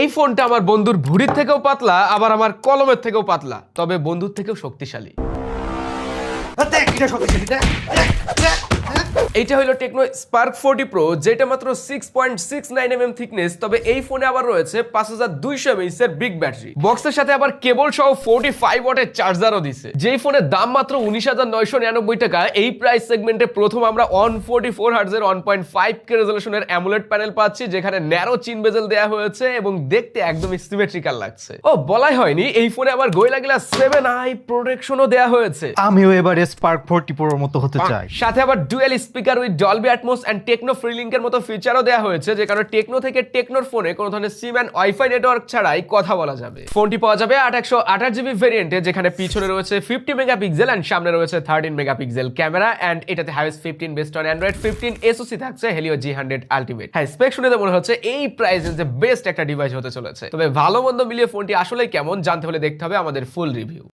এই ফোনটা আমার বন্ধুর ভুড়ির থেকেও পাতলা, আবার আমার কলমের থেকেও পাতলা তবে বন্ধুর থেকেও শক্তিশালী শক্তিশালী? এইটা হলো টেকনো স্পার্ক ফোর্টি প্রো যেটা মাত্র six point six nine M M thickness তবে এই ফোনে আবার রয়েছে পাঁচ হাজার দুইশো এমএইচ এর বিগ ব্যাটারি বক্সের সাথে আবার কেবল সহ ফোর্টি ফাইভ ওয়াটের চার্জারও দিছে। যেই ফোনের দাম মাত্র উনিশ হাজার নয়শো নিরানব্বই টাকা এই প্রাইস সেগমেন্টে প্রথম আমরা অন ফোর্টি ফোর হার্জের ওয়ান পয়েন্ট ফাইভ কে রেজলিউশনের অ্যামুলেট প্যানেল পাচ্ছি যেখানে ন্যারো চিন বেজেল দেওয়া হয়েছে এবং দেখতে একদমই সিমেট্রিক্যাল লাগছে। ও বলাই হয়নি এই ফোনে আবার গোয়েলা গ্লাস সেভেন আই প্রোটেকশনও দেওয়া হয়েছে। আমিও এবারে স্পার্ক ফোরটি প্রোর মতো হতে চাই। সাথে আবার dual speaker with Dolby Atmos and Tecno free লিঙ্কের মতো ফিচারও দেওয়া হয়েছে, যে কারণে টেকনো থেকে টেকনোর ফোনে কোনো ধরনের সিম অ্যান্ড ওয়াইফাই নেটওয়ার্ক ছাড়াই কথা বলা যাবে। ফোনটি পাওয়া যাবে আট একশো আঠাশ জিবি ভেরিয়েন্টে যেখানে পিছনে রয়েছে ফিফটি মেগাপিক্সেল অ্যান্ড সামনে রয়েছে থার্টিন মেগাপিক্সেল ক্যামেরা অ্যান্ড এটাতে HiOS fifteen based on Android fifteen SoC থাকছে হেলিও জি হান্ড্রেড আলটিমেট হ্যাঁ স্পেক শুনে মনে হচ্ছে এই প্রাইস যে বেস্ট একটা ডিভাইস হতে চলেছে। তবে ভালো মন্দ মিলিয়ে ফোনটি আসলেই কেমন, জানতে হলে দেখতে হবে আমাদের ফুল রিভিউ